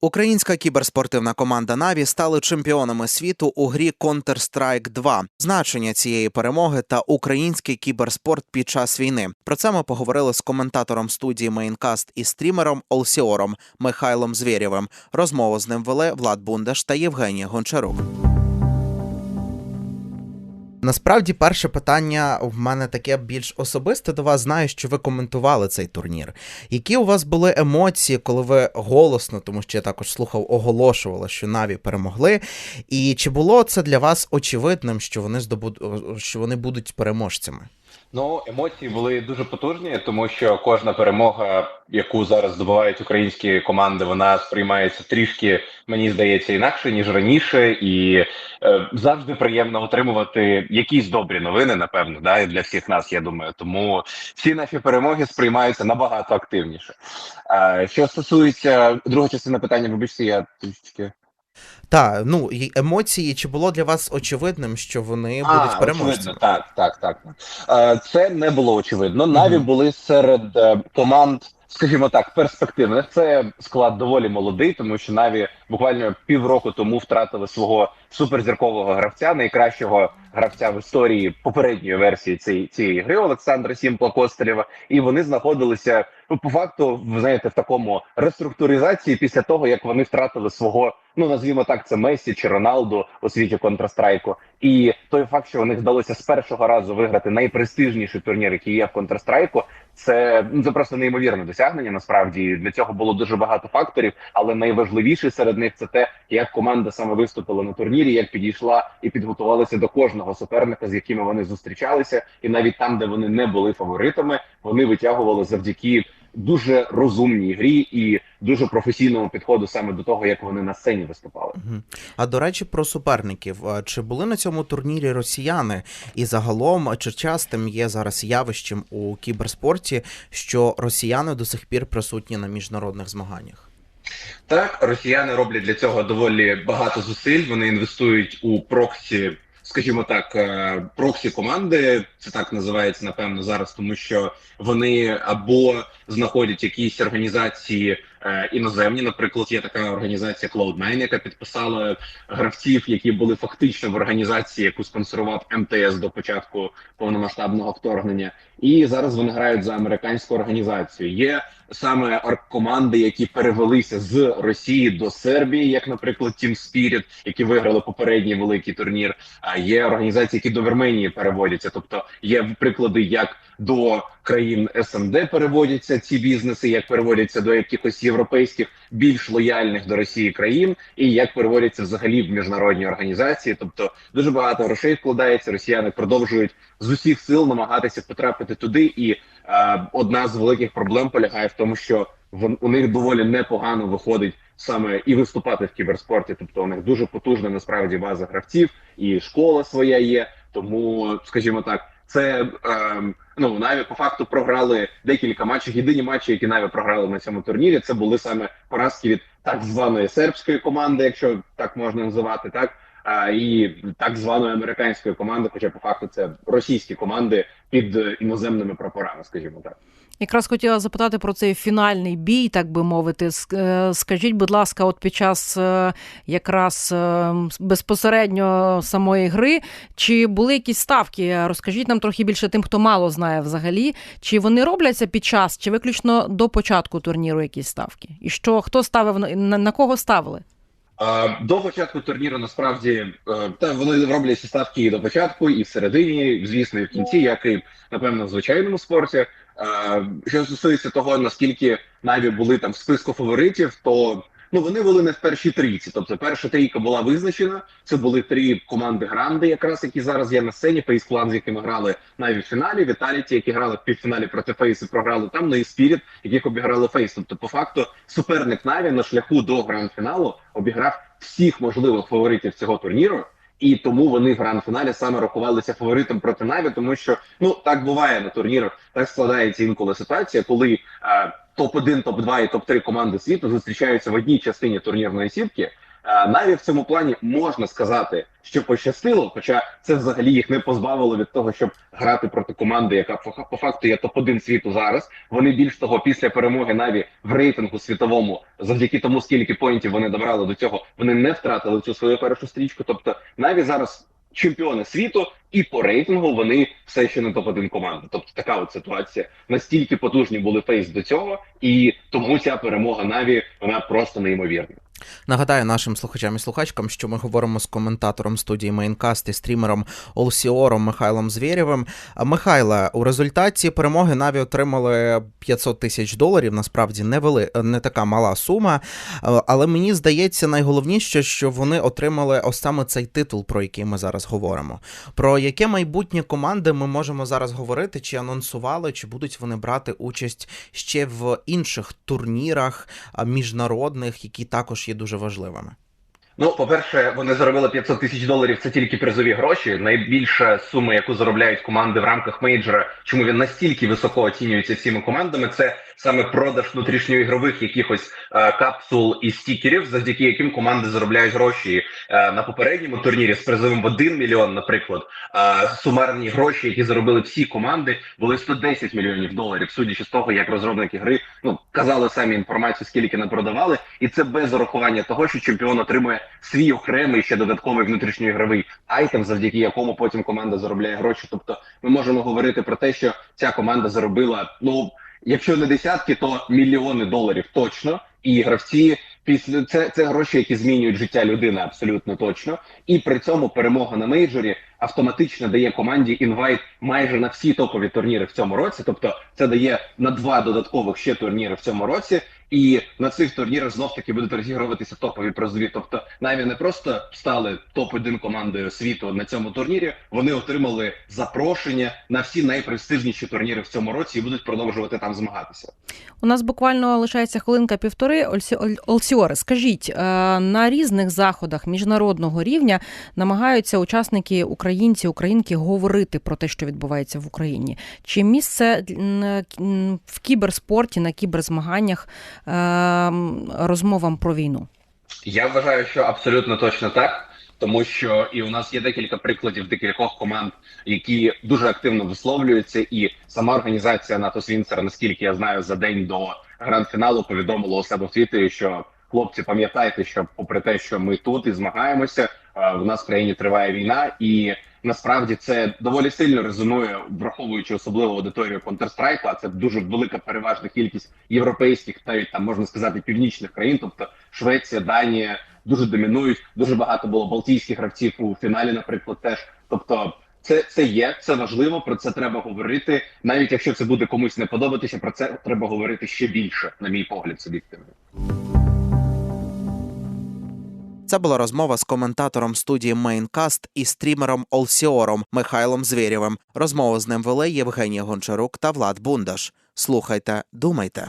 Українська кіберспортивна команда Наві стали чемпіонами світу у грі Counter-Strike 2. Значення цієї перемоги та український кіберспорт під час війни. Про це ми поговорили з коментатором студії Мейнкаст і стрімером Олсіором Михайлом Звєрєвим. Розмову з ним вели Влад Бундаш та Євгеній Гончарук. Насправді, перше питання в мене таке більш особисте до вас. Знаю, що ви коментували цей турнір. Які у вас були емоції, коли ви голосно, тому що я також слухав, оголошували, що Наві перемогли? І чи було це для вас очевидним, що вони здобуд... що вони будуть переможцями? Ну, емоції були дуже потужні, тому що кожна перемога, яку зараз здобувають українські команди, вона сприймається трішки, мені здається, інакше ніж раніше, і е, завжди приємно отримувати якісь добрі новини, напевно, да, для всіх нас, я думаю. Тому всі наші перемоги сприймаються набагато активніше. Е, що стосується другої частини питання, вибачте, я трішки. Так, ну і емоції, чи було для вас очевидним, що вони А, будуть переможцями? так, так, так. Е, Це не було очевидно. Наві Мгм. були серед е, команд, скажімо так, перспективних. Це склад доволі молодий, тому що Наві буквально півроку тому втратили свого суперзіркового гравця, найкращого гравця в історії попередньої версії цієї, цієї гри Олександра Сімпла Костелєва. І вони знаходилися ну, по факту, знаєте, в такому реструктуризації після того, як вони втратили свого, ну назвімо так, це Месі чи Роналду у світі Counter-Strike. І той факт, що у них вдалося з першого разу виграти найпрестижніший турнір, який є в Counter-Strike, це ну це просто неймовірне досягнення. Насправді для цього було дуже багато факторів, але найважливіше серед них це те, як команда саме виступила на турнірі, як підійшла і підготувалася до кожного суперника, з якими вони зустрічалися, і навіть там, де вони не були фаворитами, вони витягували завдяки дуже розумній грі і дуже професійному підходу саме до того, як вони на сцені виступали. А до речі, про суперників. Чи були на цьому турнірі росіяни? І загалом чи частим є зараз явищем у кіберспорті, що росіяни до сих пір присутні на міжнародних змаганнях? Так, росіяни роблять для цього доволі багато зусиль. Вони інвестують у проксі, скажімо так, е, проксі команди. Це так називається напевно зараз, тому що вони або знаходять якісь організації іноземні. Наприклад, є така організація Cloud9, яка підписала гравців, які були фактично в організації, яку спонсорував МТС до початку повномасштабного вторгнення. І зараз вони грають за американську організацію. Є саме команди, які перевелися з Росії до Сербії, як, наприклад, Team Spirit, які виграли попередній великий турнір. А є організації, які до Вірменії переводяться. Тобто є приклади, як до країн СНД переводяться ці бізнеси, як переводяться до якихось європейських більш лояльних до Росії країн, і як переводяться взагалі в міжнародні організації. Тобто дуже багато грошей вкладається. Росіяни продовжують з усіх сил намагатися потрапити туди. І е, одна з великих проблем полягає в тому, що вон, у них доволі непогано виходить саме і виступати в кіберспорті. Тобто у них дуже потужна насправді база гравців, і школа своя є. Тому, скажімо так, це ем, ну Наві по факту програли декілька матчів. Єдині матчі, які Наві програли на цьому турнірі, це були саме поразки від так званої сербської команди, якщо так можна називати, так і так званої американської команди, хоча по факту це російські команди під е, іноземними прапорами, скажімо так. Якраз хотіла запитати про цей фінальний бій, так би мовити. Е, Скажіть, будь ласка, от під час е, якраз безпосередньо самої гри, чи були якісь ставки? Розкажіть нам трохи більше тим, хто мало знає взагалі, чи вони робляться під час, чи виключно до початку турніру якісь ставки? І що хто ставив на кого ставили? До початку турніру насправді е, та вони роблять ставки і до початку, і всередині, і, звісно, і в кінці, як і напевно в звичайному спорті. Що стосується того, наскільки Наві були там в списку фаворитів, то ну вони були не в першій трійці. Тобто, перша трійка була визначена. Це були три команди Гранди, якраз які зараз є на сцені. Фейс клан, з якими грали Наві в фіналі, Віталіті, які грали в півфіналі проти Фейс і програли там. Ну і Спіріт, яких обіграли Фейс. Тобто, по факту, суперник Наві на шляху до гранд-фіналу обіграв всіх можливих фаворитів цього турніру. І тому вони в гранд-фіналі саме рахувалися фаворитом проти Наві, тому що ну так буває на турнірах. Так складається інколи ситуація, коли е, топ 1 топ 2 і топ 3 команди світу зустрічаються в одній частині турнірної сітки. Е, Навіть в цьому плані можна сказати, що пощастило, хоча це взагалі їх не позбавило від того, щоб грати проти команди, яка по факту є топ-1 світу зараз. Вони більш того, після перемоги Наві в рейтингу світовому, завдяки тому, скільки поінтів вони добрали до цього, вони не втратили цю свою першу стрічку. Тобто Наві зараз чемпіони світу, і по рейтингу вони все ще не топ-1 команда. Тобто така от ситуація. Настільки потужні були фейс до цього, і тому ця перемога Наві вона просто неймовірна. Нагадаю нашим слухачам і слухачкам, що ми говоримо з коментатором студії Мейнкаст і стрімером Олсіором Михайлом Звєрєвим. А, Михайле, у результаті перемоги Наві отримали 500 тисяч доларів. Насправді не вели не така мала сума. Але мені здається, найголовніше, що вони отримали ось саме цей титул, про який ми зараз говоримо. Про яке майбутнє команди ми можемо зараз говорити, чи анонсували, чи будуть вони брати участь ще в інших турнірах міжнародних, які також є дуже важливими. Ну, по-перше, вони заробили 500 тисяч доларів. Це тільки призові гроші. Найбільша сума, яку заробляють команди в рамках мейджора, чому він настільки високо оцінюється всіми командами, це саме продаж внутрішньоігрових якихось е, капсул і стікерів, завдяки яким команди заробляють гроші Е, на попередньому турнірі з призовим в 1 мільйон, наприклад. е, сумарні гроші, які заробили всі команди, були 110 мільйонів доларів, судячи з того, як розробники гри ну казали самі інформацію, скільки не продавали, і це без урахування того, що чемпіон отримує свій окремий ще додатковий внутрішньоігровий айтем, завдяки якому потім команда заробляє гроші. Тобто, ми можемо говорити про те, що ця команда заробила ну. Якщо не десятки, то мільйони доларів точно. І гравці після це, це гроші, які змінюють життя людини абсолютно точно. І при цьому перемога на мейджорі автоматично дає команді інвайт майже на всі топові турніри в цьому році. Тобто, це дає на два додаткових ще турніри в цьому році. І на цих турнірах знов таки будуть розігруватися топові призові. Тобто, навіть не просто стали топ 1 командою світу на цьому турнірі. Вони отримали запрошення на всі найпрестижніші турніри в цьому році і будуть продовжувати там змагатися. У нас буквально лишається хвилинка півтори. Ольсі- Оль- Олсіоре, скажіть, е, на різних заходах міжнародного рівня намагаються учасники українці, українки говорити про те, що відбувається в Україні. Чи місце в кіберспорті на кіберзмаганнях е, розмовам про війну? Я вважаю, що абсолютно точно так. Тому що і у нас є декілька прикладів декількох команд, які дуже активно висловлюються, і сама організація НАТО Свінцер, наскільки я знаю, за день до гранд-фіналу повідомила у себе в Твіттері, що хлопці, пам'ятайте, що попри те, що ми тут і змагаємося, в нас в країні триває війна, і насправді це доволі сильно резонує, враховуючи особливо аудиторію Counter-Strike, а це дуже велика переважна кількість європейських, навіть там можна сказати, північних країн, тобто Швеція, Данія дуже домінують. Дуже багато було балтійських гравців у фіналі, наприклад, теж. Тобто, це, це є, це важливо. Про це треба говорити. Навіть якщо це буде комусь не подобатися, про це треба говорити ще більше, на мій погляд, суб'єктивно. Це була розмова з коментатором студії Мейнкаст і стрімером Олсіором Михайлом Звірєвим. Розмову з ним вели Євгенія Гончарук та Влад Бундаш. Слухайте, думайте.